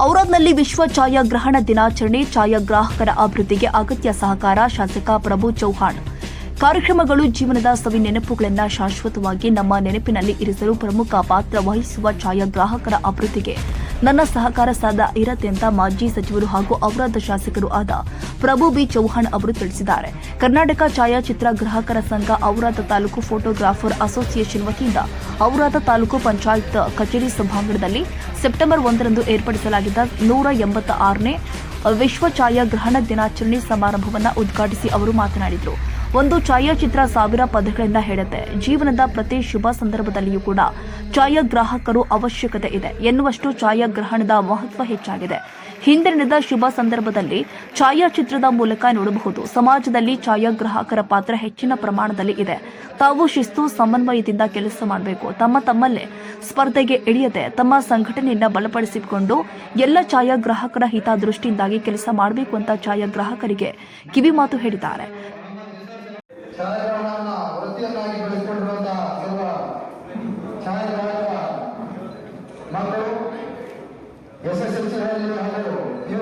ಔರಾದ್ನಲ್ಲಿ ವಿಶ್ವ ಛಾಯಾಗ್ರಹಣ ದಿನಾಚರಣೆ, ಛಾಯಾಗ್ರಾಹಕರ ಅಭಿವೃದ್ಧಿಗೆ ಅಗತ್ಯ ಸಹಕಾರ, ಶಾಸಕ ಪ್ರಭು ಚೌಹಾಣ್. ಕಾರ್ಯಕ್ರಮಗಳು ಜೀವನದ ಸವಿ ನೆನಪುಗಳನ್ನು ಶಾಶ್ವತವಾಗಿ ನಮ್ಮ ನೆನಪಿನಲ್ಲಿ ಇರಿಸಲು ಪ್ರಮುಖ ಪಾತ್ರ ವಹಿಸುವ ಛಾಯಾಗ್ರಾಹಕರ ಅಭಿವೃದ್ಧಿಗೆ. ನನ್ನ ಸಹಕಾರ ಸದಾ ಇರತ್ತೆ ಅಂತ ಮಾಜಿ ಸಚಿವರು ಹಾಗೂ ಅವರಾದ ಶಾಸಕರು ಆದ ಪ್ರಭು ಬಿ ಚೌಹಾಣ್ ಅವರು ತಿಳಿಸಿದ್ದಾರೆ. ಕರ್ನಾಟಕ ಛಾಯಾಚಿತ್ರ ಗ್ರಾಹಕರ ಸಂಘ ಔರಾದ ತಾಲೂಕು ಫೋಟೋಗ್ರಾಫರ್ ಅಸೋಸಿಯೇಷನ್ ವತಿಯಿಂದ ಔರಾದ ತಾಲೂಕು ಪಂಚಾಯತ್ ಕಚೇರಿ ಸಭಾಂಗಣದಲ್ಲಿ ಸೆಪ್ಟೆಂಬರ್ ಒಂದರಂದು ಏರ್ಪಡಿಸಲಾಗಿದ್ದ ನೂರ ಎಂಬತ್ತ ಆರನೇ ವಿಶ್ವ ಛಾಯಾಗ್ರಹಣ ದಿನಾಚರಣೆ ಸಮಾರಂಭವನ್ನು ಉದ್ಘಾಟಿಸಿ ಅವರು ಮಾತನಾಡಿದರು. ಒಂದು ಛಾಯಾಚಿತ್ರ ಸಾವಿರ ಪದಗಳಿಂದ ಹೇಳುತ್ತೆ ಜೀವನದ ಪ್ರತಿ ಶುಭ ಸಂದರ್ಭದಲ್ಲಿಯೂ ಕೂಡ ಛಾಯಾಗ್ರಾಹಕರು ಅವಶ್ಯಕತೆ ಇದೆ. ಎನ್ನುವಷ್ಟು ಛಾಯಾಗ್ರಹಣದ ಮಹತ್ವ ಹೆಚ್ಚಾಗಿದೆ. ಹಿಂದೆ ನಡೆದ ಶುಭ ಸಂದರ್ಭದಲ್ಲಿ ಛಾಯಾಚಿತ್ರದ ಮೂಲಕ ನೋಡಬಹುದು. ಸಮಾಜದಲ್ಲಿ ಛಾಯಾಗ್ರಾಹಕರ ಪಾತ್ರ ಹೆಚ್ಚಿನ ಪ್ರಮಾಣದಲ್ಲಿ ಇದೆ. ತಾವು ಶಿಸ್ತು, ಸಮನ್ವಯದಿಂದ ಕೆಲಸ ಮಾಡಬೇಕು. ತಮ್ಮ ತಮ್ಮಲ್ಲೇ ಸ್ಪರ್ಧೆಗೆ ಇಳಿಯದೆ ತಮ್ಮ ಸಂಘಟನೆಯನ್ನ ಬಲಪಡಿಸಿಕೊಂಡು ಎಲ್ಲ ಛಾಯಾಗ್ರಾಹಕರ ಹಿತದೃಷ್ಟಿಯಿಂದಾಗಿ ಕೆಲಸ ಮಾಡಬೇಕು ಅಂತ ಛಾಯಾಗ್ರಾಹಕರಿಗೆ ಕಿವಿಮಾತು ಹೇಳಿದ್ದಾರೆ. ದಿವಸಗಳಲ್ಲಿ ಹಾಗೂ ಪಿ ಯು